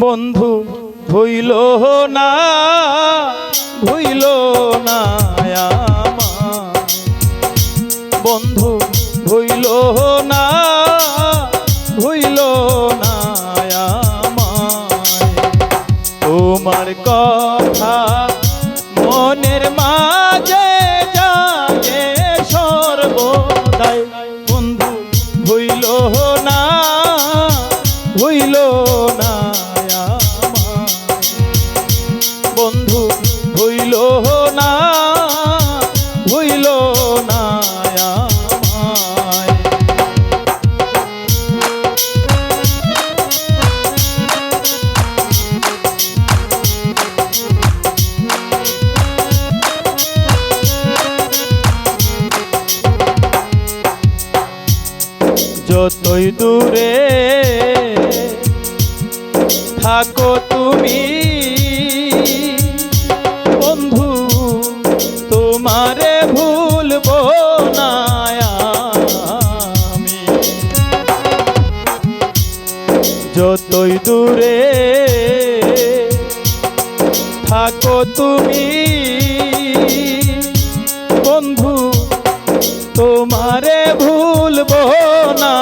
বন্ধু ভুইল না ভুইল না। বন্ধু ভুইল না যতই দূরে থাকো তুমি। বন্ধু তোমারে ভুলব না আমি। যতই দূরে থাকো তুমি তোমারে ভুলবো না।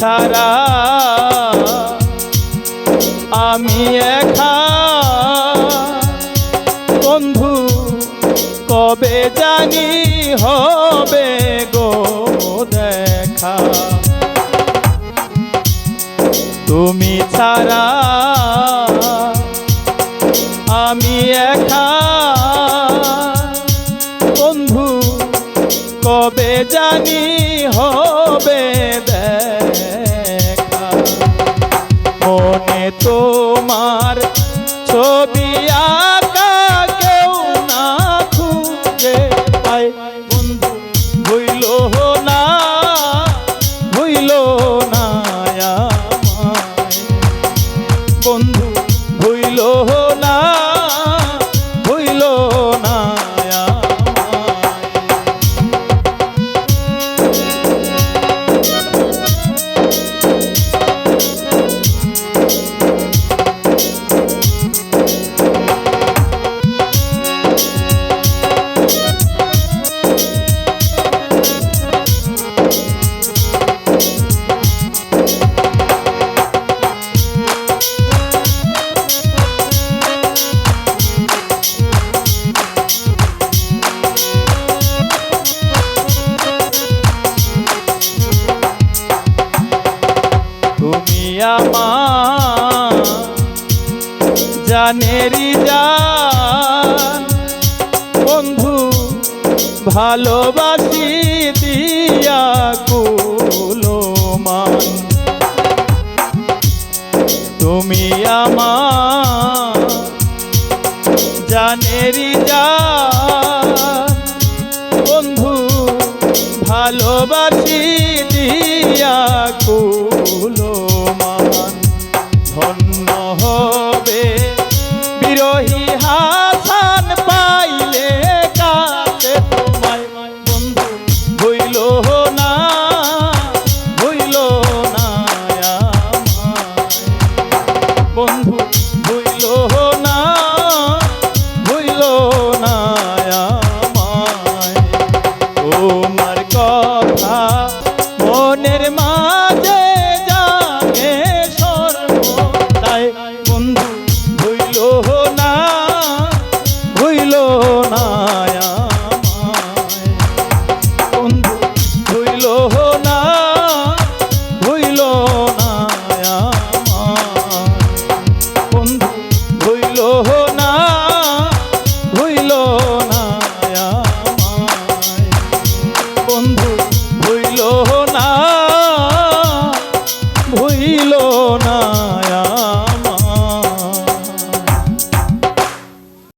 ছাড়া আমি একা। বন্ধু, কবে জানি হবে গো দেখা? তুমি ছাড়া আমি একা। বন্ধু, কবে জানি তোমার আমার জানেরি জান বন্ধু ভালোবাসি দিয়া কুলো মান। তুমি আমার জানেরি জান হবে। বিরোহী